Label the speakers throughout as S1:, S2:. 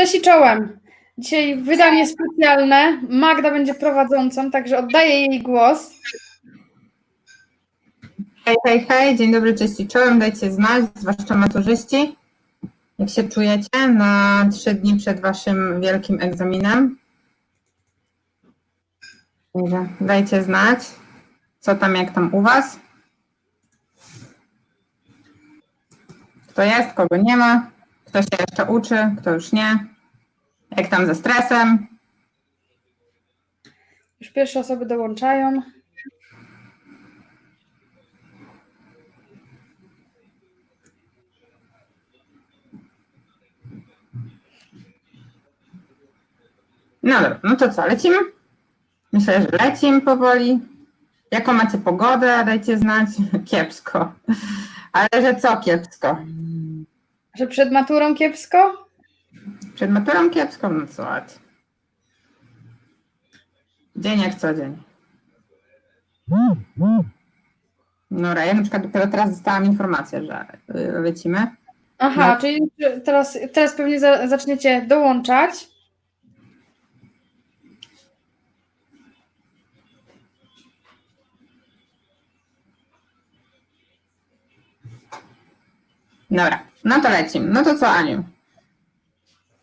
S1: Cześć i czołem. Dzisiaj wydanie specjalne. Magda będzie prowadzącą, także oddaję jej głos.
S2: Hej, hej, hej, dzień dobry, cześć i czołem, dajcie znać, zwłaszcza maturzyści, jak się czujecie na trzy dni przed waszym wielkim egzaminem. Dajcie znać, co tam, jak tam u was. Kto jest, kogo nie ma, kto się jeszcze uczy, kto już nie, jak tam ze stresem.
S1: Już pierwsze osoby dołączają.
S2: No dobra, no to co, lecimy? Myślę, że lecimy powoli. Jaką macie pogodę? Dajcie znać. Kiepsko. Ale że co kiepsko?
S1: Że przed maturą kiepsko?
S2: Przed maturą kiepsko? No co? Dzień jak co dzień. Dobra, ja na przykład dopiero teraz dostałam informację, że y, lecimy.
S1: Aha,
S2: No.
S1: czyli teraz, teraz pewnie za, zaczniecie dołączać.
S2: Dobra, no to lecimy. No to co, Aniu?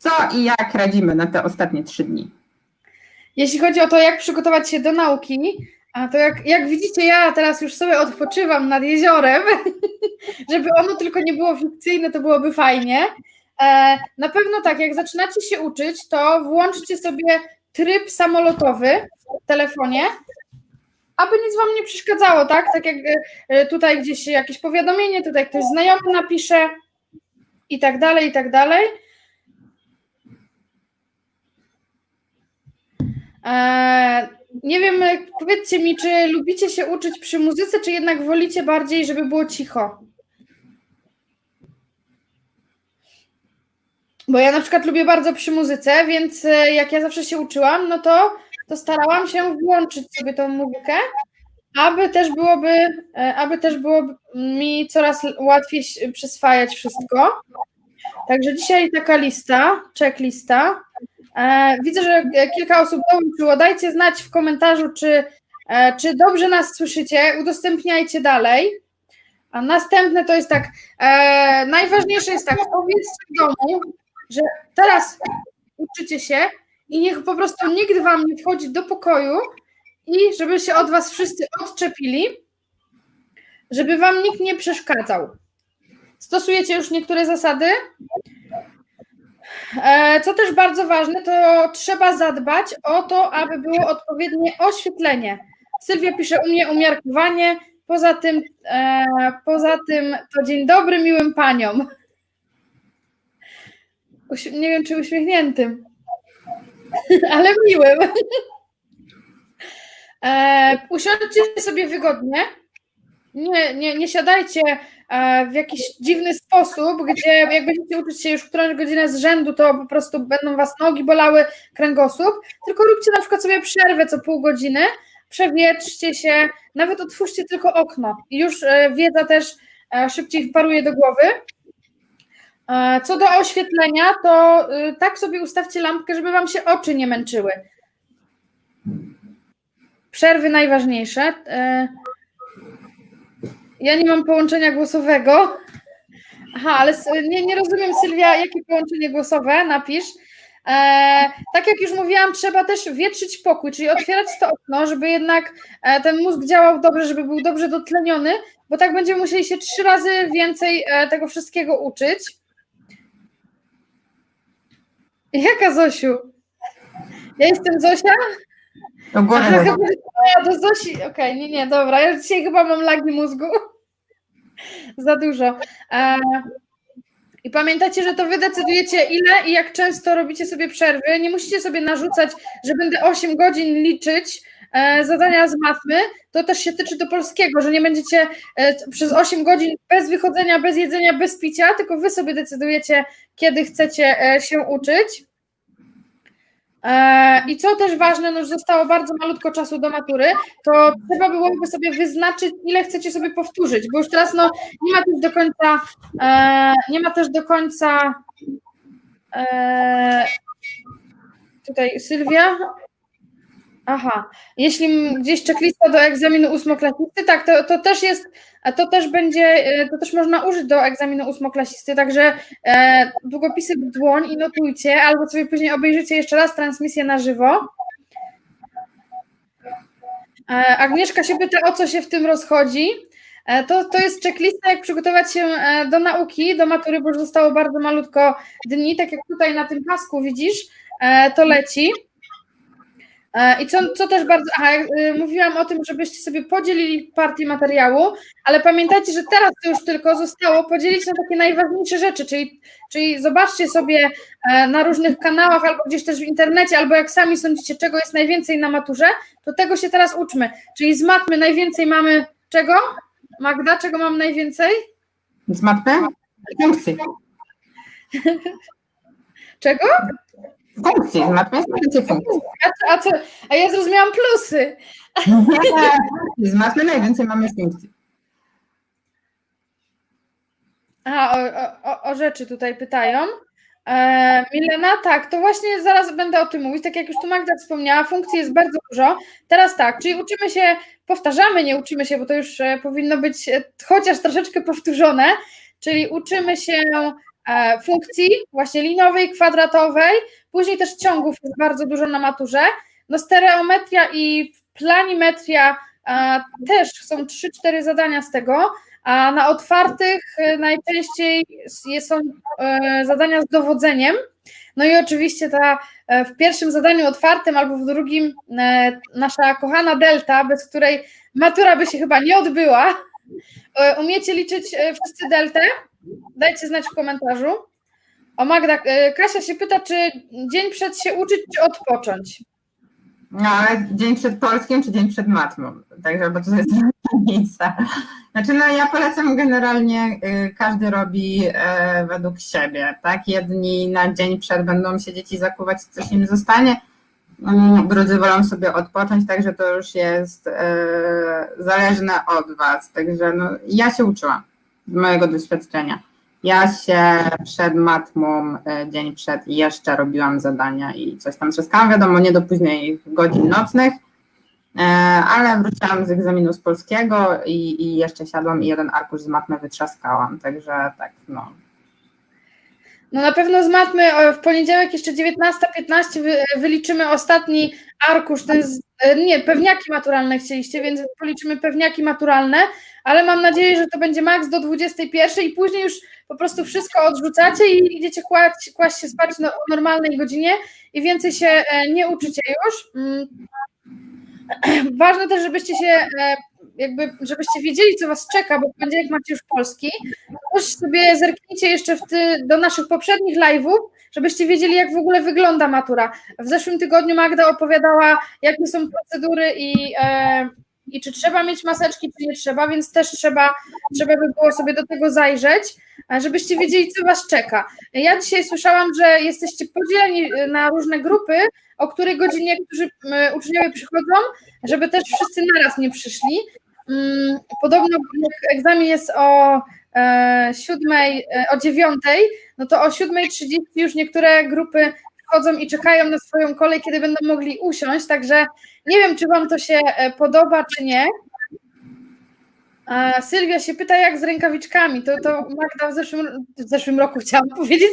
S2: Co i jak radzimy na te ostatnie trzy dni?
S1: Jeśli chodzi o to, jak przygotować się do nauki, a to jak, jak widzicie, ja teraz już sobie odpoczywam nad jeziorem, żeby ono tylko nie było fikcyjne, to byłoby fajnie. E, na pewno tak, jak zaczynacie się uczyć, to włączcie sobie tryb samolotowy w telefonie, aby nic wam nie przeszkadzało, tak? Tak jak e, tutaj gdzieś jakieś powiadomienie, tutaj ktoś znajomy napisze i tak dalej, i tak dalej. Nie wiem, powiedzcie mi, czy lubicie się uczyć przy muzyce, czy jednak wolicie bardziej, żeby było cicho? Bo ja na przykład lubię bardzo przy muzyce, więc e, jak ja zawsze się uczyłam, no to, to starałam się włączyć sobie tą muzykę, aby też byłoby, e, aby też było mi coraz łatwiej przyswajać wszystko. Także dzisiaj taka lista, checklista. E, Widzę, że kilka osób dołączyło. Dajcie znać w komentarzu, czy, e, czy dobrze nas słyszycie. Udostępniajcie dalej. A następne to jest tak. E, najważniejsze jest tak, powiedzcie w domu, że teraz uczycie się i niech po prostu nikt wam nie wchodzi do pokoju i żeby się od was wszyscy odczepili, żeby wam nikt nie przeszkadzał. Stosujecie już niektóre zasady? E, Co też bardzo ważne, to trzeba zadbać o to, aby było odpowiednie oświetlenie. Sylwia pisze u mnie umiarkowanie, poza tym, e, poza tym to dzień dobry miłym paniom. Nie wiem, czy uśmiechniętym, ale miłym. E, usiądźcie sobie wygodnie. Nie, nie, nie siadajcie e, w jakiś dziwny sposób, gdzie jak będziecie uczyć się już którąś godzinę z rzędu, to po prostu będą was nogi bolały, kręgosłup, tylko róbcie na przykład sobie przerwę co pół godziny, przewietrzcie się, nawet otwórzcie tylko okno już e, wiedza też e, szybciej wparuje do głowy. Co do oświetlenia, to tak sobie ustawcie lampkę, żeby wam się oczy nie męczyły. Przerwy najważniejsze. Ja nie mam połączenia głosowego. Aha, ale nie, nie rozumiem, Sylwia, jakie połączenie głosowe? Napisz. E, tak jak już mówiłam, trzeba też wietrzyć pokój, czyli otwierać to okno, żeby jednak e, ten mózg działał dobrze, żeby był dobrze dotleniony, bo tak będziemy musieli się trzy razy więcej e, tego wszystkiego uczyć. Jaka Zosiu? Ja jestem Zosia?
S2: Do głowy.
S1: Aha, chyba, a, do Zosi. Okej, nie, nie, dobra. Ja dzisiaj chyba mam lagi mózgu. Za dużo. E, I pamiętajcie, że to wy decydujecie ile i jak często robicie sobie przerwy. Nie musicie sobie narzucać, że będę 8 godzin liczyć e, zadania z matmy. To też się tyczy do polskiego, że nie będziecie e, przez 8 godzin bez wychodzenia, bez jedzenia, bez picia, tylko wy sobie decydujecie, kiedy chcecie e, się uczyć. E, I co też ważne, no już zostało bardzo malutko czasu do matury, to trzeba byłoby sobie wyznaczyć, ile chcecie sobie powtórzyć, bo już teraz no, nie ma też do końca, e, nie ma też do końca E, tutaj Sylwia. Aha, jeśli gdzieś checklista do egzaminu ósmoklasisty, tak, to, to też jest, to też będzie, e, to też można użyć do egzaminu ósmoklasisty, także e, długopisy w dłoń i notujcie, albo sobie później obejrzycie jeszcze raz transmisję na żywo. E, Agnieszka się pyta, o co się w tym rozchodzi. E, To, to jest checklista, jak przygotować się e, do nauki, do matury, bo już zostało bardzo malutko dni, tak jak tutaj na tym pasku widzisz, e, to leci. E, I co, co też bardzo, aha, e, mówiłam o tym, żebyście sobie podzielili partię materiału, ale pamiętajcie, że teraz to już tylko zostało podzielić na takie najważniejsze rzeczy, czyli, czyli zobaczcie sobie e, na różnych kanałach albo gdzieś też w internecie, albo jak sami sądzicie, czego jest najwięcej na maturze, to tego się teraz uczmy. Czyli z matmy najwięcej mamy czego? Magda, czego mam najwięcej?
S2: Z matmy? Funkcji.
S1: Czego?
S2: Funkcji. Z matmy jest najwięcej funkcji.
S1: A, a, co, a ja zrozumiałam plusy.
S2: Z matmy najwięcej mamy funkcji.
S1: Aha, o, o, o, rzeczy tutaj pytają. E, Milena, tak, to właśnie zaraz będę o tym mówić. Tak jak już tu Magda wspomniała, funkcji jest bardzo dużo. Teraz tak, czyli uczymy się, powtarzamy, nie uczymy się, bo to już e, powinno być e, chociaż troszeczkę powtórzone, czyli uczymy się funkcji właśnie linowej, kwadratowej, później też ciągów jest bardzo dużo na maturze. No stereometria i planimetria e, też są 3-4 zadania z tego, a na otwartych e, najczęściej są e, zadania z dowodzeniem. No i oczywiście ta e, w pierwszym zadaniu otwartym albo w drugim e, nasza kochana delta, bez której matura by się chyba nie odbyła. E, Umiecie liczyć e, wszyscy deltę? Dajcie znać w komentarzu. O Magda, e, Kasia się pyta, czy dzień przed się uczyć, czy odpocząć?
S2: No ale dzień przed polskim czy dzień przed matmą? Także, bo to jest różnica. Znaczy, no ja polecam generalnie, y, każdy robi według siebie, tak? Jedni na dzień przed będą siedzieć i zakuwać, coś im zostanie, drudzy wolą sobie odpocząć, także to już jest e, zależne od was. Także no, ja się uczyłam z mojego doświadczenia. Ja się przed matmą, e, dzień przed jeszcze robiłam zadania i coś tam trzaskałam, wiadomo, nie do późnych godzin nocnych, e, ale wróciłam z egzaminu z polskiego i, i jeszcze siadłam i jeden arkusz z matmy wytrzaskałam, także tak, no.
S1: No na pewno z matmy w poniedziałek jeszcze 19.15 wy, wyliczymy ostatni arkusz, ten z, e, nie, pewniaki maturalne chcieliście, więc policzymy pewniaki maturalne, ale mam nadzieję, że to będzie maks do 21 i później już po prostu wszystko odrzucacie i idziecie kłaść, kłaść się spać no, o normalnej godzinie i więcej się e, nie uczycie już. Mm. Ważne też, żebyście się e, jakby, żebyście wiedzieli, co was czeka, bo w poniedziałek macie już polski, też sobie zerknijcie jeszcze ty, do naszych poprzednich live'ów, żebyście wiedzieli, jak w ogóle wygląda matura. W zeszłym tygodniu Magda opowiadała, jakie są procedury i, e, i czy trzeba mieć maseczki, czy nie trzeba, więc też trzeba, trzeba by było sobie do tego zajrzeć, żebyście wiedzieli, co was czeka. Ja dzisiaj słyszałam, że jesteście podzieleni e, na różne grupy, o której godzinie którzy uczniowie przychodzą, żeby też wszyscy naraz nie przyszli. Mm, Podobno jak egzamin jest o e, siódmej, e, o dziewiątej, no to o 7.30 już niektóre grupy chodzą i czekają na swoją kolej, kiedy będą mogli usiąść, także nie wiem, czy Wam to się e, podoba, czy nie. Sylwia się pyta, jak z rękawiczkami. To, to Magda w zeszłym, w zeszłym roku chciałam powiedzieć.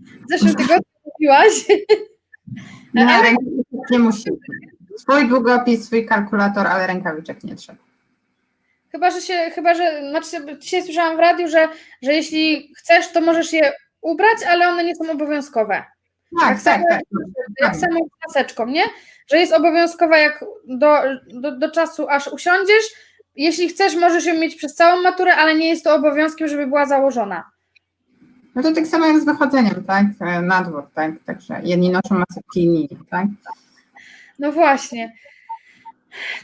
S1: W zeszłym tygodniu mówiłaś.
S2: Na rękawiczek nie musi. Swój długopis, swój kalkulator, ale rękawiczek nie trzeba.
S1: Chyba, że się, chyba, że, znaczy dzisiaj słyszałam w radiu, że, że jeśli chcesz, to możesz je ubrać, ale one nie są obowiązkowe.
S2: Tak,
S1: Tak
S2: tak,
S1: samo,
S2: tak.
S1: jak samo z maseczką, nie? Że jest obowiązkowa jak do, do, do czasu, aż usiądziesz. Jeśli chcesz, możesz ją mieć przez całą maturę, ale nie jest to obowiązkiem, żeby była założona.
S2: No to tak samo jak z wychodzeniem, tak? Na dwór, tak? Także jedni noszą maseczki, inni, tak?
S1: No właśnie.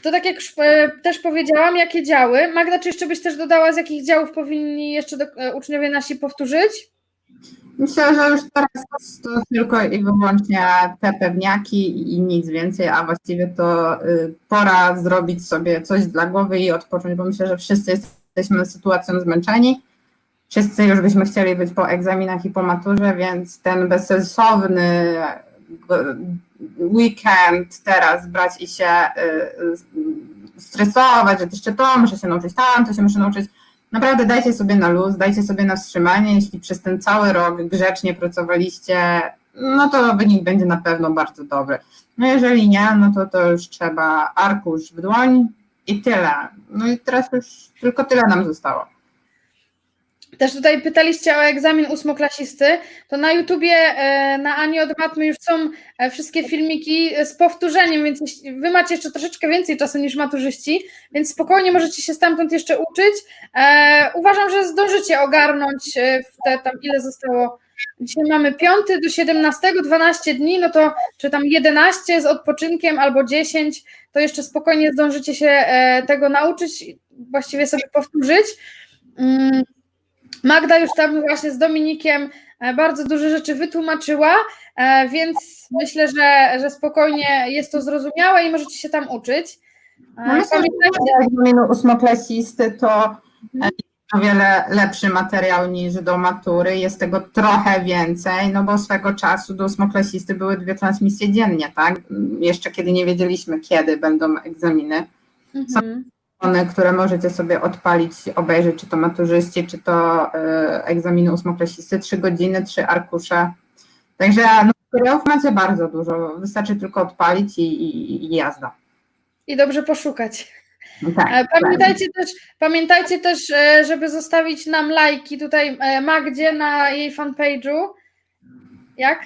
S1: To tak jak już e, też powiedziałam, jakie działy. Magda, czy jeszcze byś też dodała, z jakich działów powinni jeszcze do, e, uczniowie nasi powtórzyć?
S2: Myślę, że już teraz to tylko i wyłącznie te pewniaki i nic więcej, a właściwie to y, pora zrobić sobie coś dla głowy i odpocząć, bo myślę, że wszyscy jesteśmy sytuacją zmęczeni. wszyscy już byśmy chcieli być po egzaminach i po maturze, więc ten bezsensowny weekend teraz brać i się y, y, stresować, że jeszcze to muszę się nauczyć, tam to się muszę nauczyć. Naprawdę dajcie sobie na luz, dajcie sobie na wstrzymanie. Jeśli przez ten cały rok grzecznie pracowaliście, no to wynik będzie na pewno bardzo dobry. No jeżeli nie, no to to już trzeba arkusz w dłoń i tyle. No i teraz już tylko tyle nam zostało.
S1: Też tutaj pytaliście o egzamin ósmoklasisty, to na YouTubie e, na Ani od Matmy już są e, wszystkie filmiki z powtórzeniem, więc wy macie jeszcze troszeczkę więcej czasu niż maturzyści, więc spokojnie możecie się stamtąd jeszcze uczyć. E, Uważam, że zdążycie ogarnąć te tam ile zostało. Dzisiaj mamy 5 do 17, 12 dni, no to czy tam 11 z odpoczynkiem albo 10, to jeszcze spokojnie zdążycie się tego nauczyć, właściwie sobie powtórzyć. Magda już tam właśnie z Dominikiem e, bardzo dużo rzeczy wytłumaczyła, e, więc myślę, że, że spokojnie jest to zrozumiałe i możecie się tam uczyć. E,
S2: No że egzaminu ósmoklasisty to jest o wiele lepszy materiał niż do matury. Jest tego trochę więcej, no bo swego czasu do ósmoklasisty były dwie transmisje dziennie, tak? Jeszcze kiedy nie wiedzieliśmy, kiedy będą egzaminy.
S1: mhm.
S2: One, które możecie sobie odpalić, obejrzeć, czy to maturzyści, czy to y, egzaminy ósmoklasisty, trzy godziny, trzy arkusze. Także no, materiałów macie bardzo dużo, wystarczy tylko odpalić i, i, i jazda.
S1: i dobrze poszukać.
S2: No tak,
S1: E, Pamiętajcie też, pamiętajcie też, e, żeby zostawić nam lajki tutaj e, Magdzie na jej fanpage'u. Jak?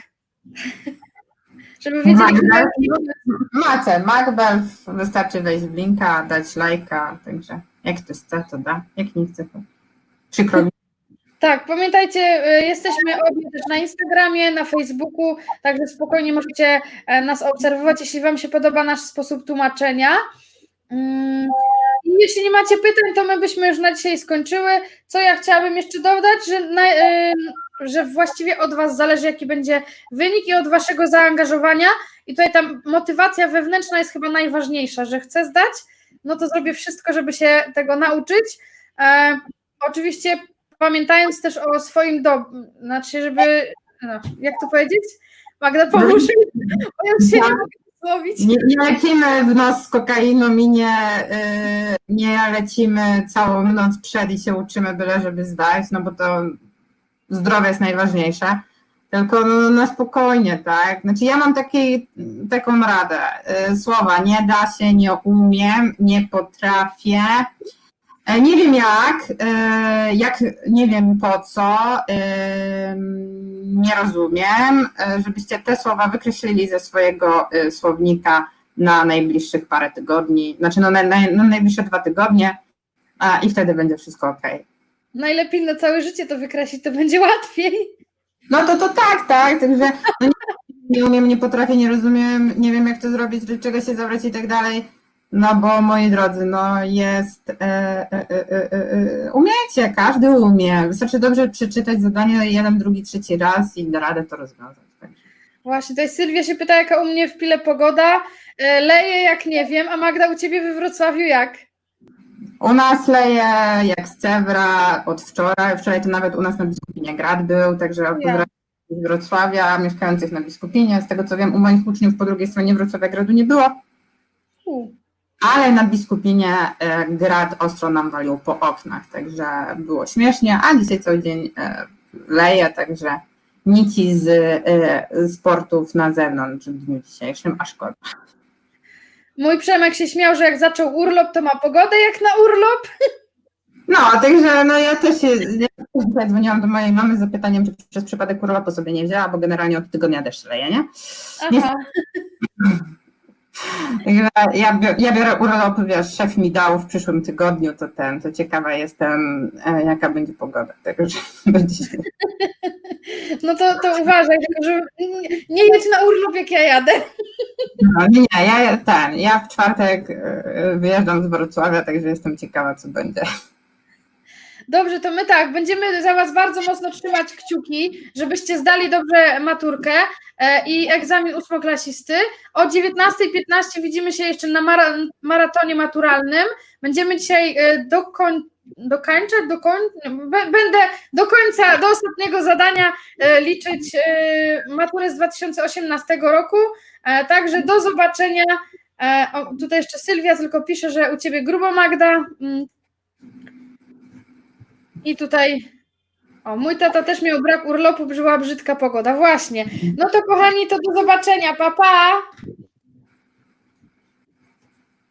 S1: Żeby wiedzieli,
S2: Magda?
S1: że
S2: Macie, Macbeth, wystarczy wejść w linka, dać lajka, także jak ktoś chce, to da, jak nie chce, to przykro mi.
S1: Tak, pamiętajcie, y, jesteśmy obie też na Instagramie, na Facebooku, także spokojnie możecie e, nas obserwować, jeśli Wam się podoba nasz sposób tłumaczenia. Mm, I jeśli nie macie pytań, to my byśmy już na dzisiaj skończyły. Co ja chciałabym jeszcze dodać, że, na, ym, że właściwie od Was zależy, jaki będzie wynik i od Waszego zaangażowania. I tutaj ta motywacja wewnętrzna jest chyba najważniejsza, że chcę zdać, no to zrobię wszystko, żeby się tego nauczyć. E, oczywiście pamiętając też o swoim do, znaczy, żeby, no, jak to powiedzieć? Magda, pomóż mi, bo ja się nie mogę.
S2: Nie, nie lecimy w nos z kokainą i nie, y, nie lecimy całą noc przed i się uczymy byle, żeby zdać, no bo to zdrowie jest najważniejsze. Tylko no, na spokojnie, tak? Znaczy ja mam taki, taką radę. Y, Słowa nie da się, nie umiem, nie potrafię. E, Nie wiem jak, e, jak nie wiem po co, e, nie rozumiem, żebyście te słowa wykreślili ze swojego słownika na najbliższych parę tygodni, znaczy no, na, na, na najbliższe dwa tygodnie a, i wtedy będzie wszystko ok.
S1: Najlepiej na całe życie to wykreślić, to będzie łatwiej.
S2: No to to tak, tak, także no nie, nie umiem, nie potrafię, nie rozumiem, nie wiem jak to zrobić, do czego się zabrać i tak dalej. No bo moi drodzy, no jest, e, e, e, e, e, umiecie, każdy umie. Wystarczy dobrze przeczytać zadanie jeden, drugi, trzeci raz i da radę to rozwiązać. Także.
S1: Właśnie, tutaj Sylwia się pyta, jaka u mnie w Pile pogoda. E, Leje jak nie wiem, a Magda u Ciebie we Wrocławiu jak?
S2: U nas leje jak z Cewra od wczoraj, wczoraj to nawet u nas na Biskupinie grad był, także pozdrawiam z Wrocławia, mieszkających na Biskupinie. Z tego co wiem, u moich uczniów po drugiej stronie Wrocławia gradu nie było.
S1: U.
S2: Ale na Biskupinie e, grad ostro nam walił po oknach, także było śmiesznie, a dzisiaj cały dzień e, leje, także nici z e, sportów na zewnątrz w dniu dzisiejszym, a szkoda.
S1: Mój Przemek się śmiał, że jak zaczął urlop, to ma pogodę jak na urlop.
S2: No, także no ja też się ja dzwoniłam do mojej mamy z zapytaniem, czy przez przypadek urlopu sobie nie wzięła, bo generalnie od tygodnia deszcz leje, nie?
S1: Aha.
S2: Także ja, ja biorę urlop, wiesz, szef mi dał w przyszłym tygodniu, to ten, to ciekawa jestem, e, jaka będzie pogoda, także będzie się
S1: No to, to uważaj, że nie, jedź na urlop, jak ja jadę.
S2: No, nie, nie, ja ten, ja w czwartek e, wyjeżdżam z Wrocławia, także jestem ciekawa, co będzie.
S1: Dobrze, to my tak, będziemy za Was bardzo mocno trzymać kciuki, żebyście zdali dobrze maturkę e, i egzamin ósmoklasisty. O 19.15 widzimy się jeszcze na mara, maratonie maturalnym. Będziemy dzisiaj e, dokoń, dokończać, do koń... b- będę do końca, do ostatniego zadania e, liczyć maturę z 2018 roku. Także do zobaczenia. O, tutaj jeszcze Sylwia tylko pisze, że u ciebie grubo Magda. I tutaj. O, mój tata też miał brak urlopu, była brzydka pogoda. Właśnie. No to kochani, to do zobaczenia. Pa, pa.